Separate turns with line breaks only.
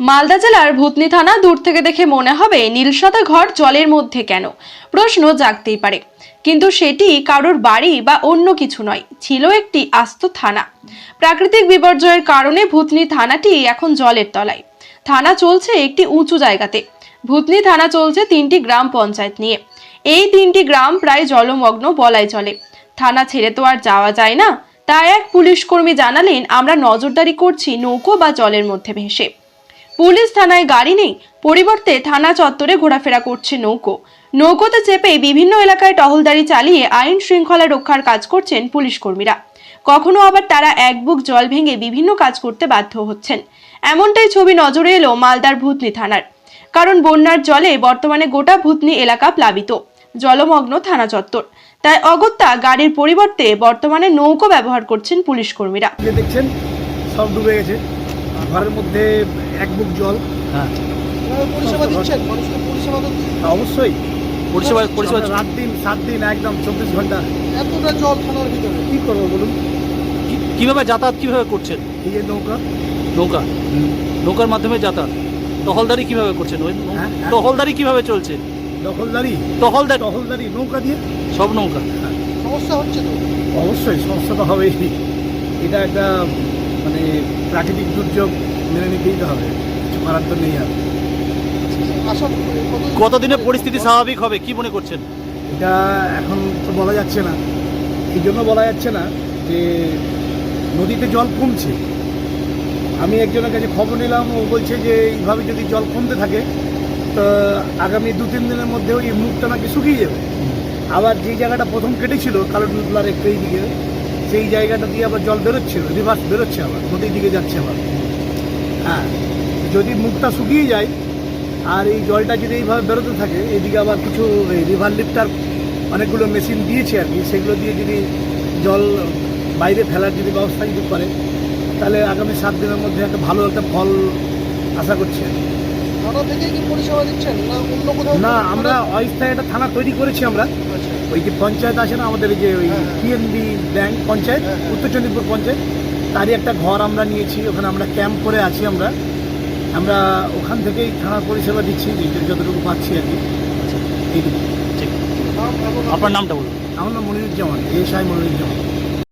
মালদা জেলার ভূতনি থানা দূর থেকে দেখে মনে হবে নীলসাদা ঘর জলের মধ্যে কেন? প্রশ্ন জাগতেই পারে। কিন্তু সেটি কারোর বাড়ি বা অন্য কিছু নয়, ছিল একটি আস্ত থানা। প্রাকৃতিক বিপর্যয়ের কারণে ভূতনি থানাটি এখন জলের তলায়। থানা চলছে একটি উঁচু জায়গাতে। ভূতনি থানা চলছে তিনটি গ্রাম পঞ্চায়েত নিয়ে। এই তিনটি গ্রাম প্রায় জলমগ্ন বলাই চলে। থানা ছেড়ে তো আর যাওয়া যায় না। তাই এক পুলিশ কর্মী জানালেন, আমরা নজরদারি করছি নৌকো বা জলের মধ্যে ভেসে। পুলিশ থানায় গাড়ি নেই। পরিবর্তে থানা চত্বরে ঘোরাফেরা করছে নৌকো। নৌকোতে চেপে বিভিন্ন এলাকায় টহলদারি চালিয়ে আইন শৃঙ্খলা রক্ষার কাজ করছেন পুলিশ কর্মীরা। কখনো আবার তারা এক বুক জল ভেঙে বিভিন্ন কাজ করতে বাধ্য হচ্ছেন। এমনটাই ছবি নজরে এলো মালদার ভূতনি থানার। কারণ বন্যার জলে বর্তমানে গোটা ভূতনি এলাকা প্লাবিত। জলমগ্ন থানা চত্বর। তাই অগত্যা গাড়ির পরিবর্তে বর্তমানে নৌকো ব্যবহার করছেন পুলিশ কর্মীরা।
দেখছেন, সব ডুবে গেছে। ঘরের মধ্যে এক বুক জল।
হ্যাঁ।
পরিষেবা দিচ্ছেন? পরিষেবা
অবশ্যই।
পরিষেবা পরিষেবা
রাত দিন সাত দিন একদম চব্বিশ ঘণ্টা
এতটা জল থানার ভিতরে।
কি করব বলুন?
কি- কীভাবে যাতায়াত কীভাবে করছেন?
এই যে নৌকা।
নৌকা? নৌকার মাধ্যমে যাতায়াত। টহলদারি কীভাবে করছেন? ওই
হ্যাঁ, হ্যাঁ।
টহলদারি কীভাবে চলছে?
দখলদারি
টহলদারি
দখলদারি নৌকা দিয়ে?
সব নৌকা।
সমস্যা হচ্ছে তো?
অবশ্যই সমস্যা তো হবেই। এটা একটা মানে প্রাকৃতিক দুর্যোগ মেনে নিতেই তো হবে। কিছু করার তো নেই আর।
আশা কত
কতদিনে পরিস্থিতি স্বাভাবিক হবে কি মনে করছেন?
এটা এখন তো বলা যাচ্ছে না। এই জন্য বলা যাচ্ছে না যে নদীতে জল কমছে। আমি একজনের কাছে খবর নিলাম ও বলছে যে এইভাবে যদি জল কমতে থাকে তো আগামী দু তিন দিনের মধ্যে ওই মুখটা নাকি শুকিয়ে যাবে। আবার যে জায়গাটা প্রথম কেটেছিল কালো ডুবলার একটু এই দিকে সেই জায়গাটা দিয়ে আবার জল বেরোচ্ছিল রিভার্স বেরোচ্ছে আবার নদীর দিকে যাচ্ছে আবার হ্যাঁ যদি মুখটা শুকিয়ে যায় আর এই জলটা যদি এইভাবে বেরোতে থাকে এদিকে আবার কিছু রিভার লিফটার অনেকগুলো মেশিন দিয়েছে আর কি সেগুলো দিয়ে যদি জল বাইরে ফেলার যদি ব্যবস্থা যদি করে তাহলে আগামী সাত দিনের মধ্যে একটা ভালো একটা ফল আশা করছি আর কি।
থানা থেকেই কি পরিষেবা দিচ্ছেন না অন্য কোথাও
না আমরা অস্থায়ী একটা থানা তৈরি করেছি আমরা। ওই যে পঞ্চায়েত আছে না আমাদের এই যে ওই। PNB bank panchayat. উত্তর চন্দ্রপুর পঞ্চায়েত তারই একটা ঘর আমরা নিয়েছি ওখানে আমরা ক্যাম্প করে আছি আমরা। আমরা ওখান থেকেই থানার পরিষেবা দিচ্ছি যে যতটুকু পাচ্ছি আর কি। এইটুকু।
ঠিক। আপনার নামটা বলুন।
আমার নাম মনিরুজ্জামান এস আই মনিরুজ্জামান।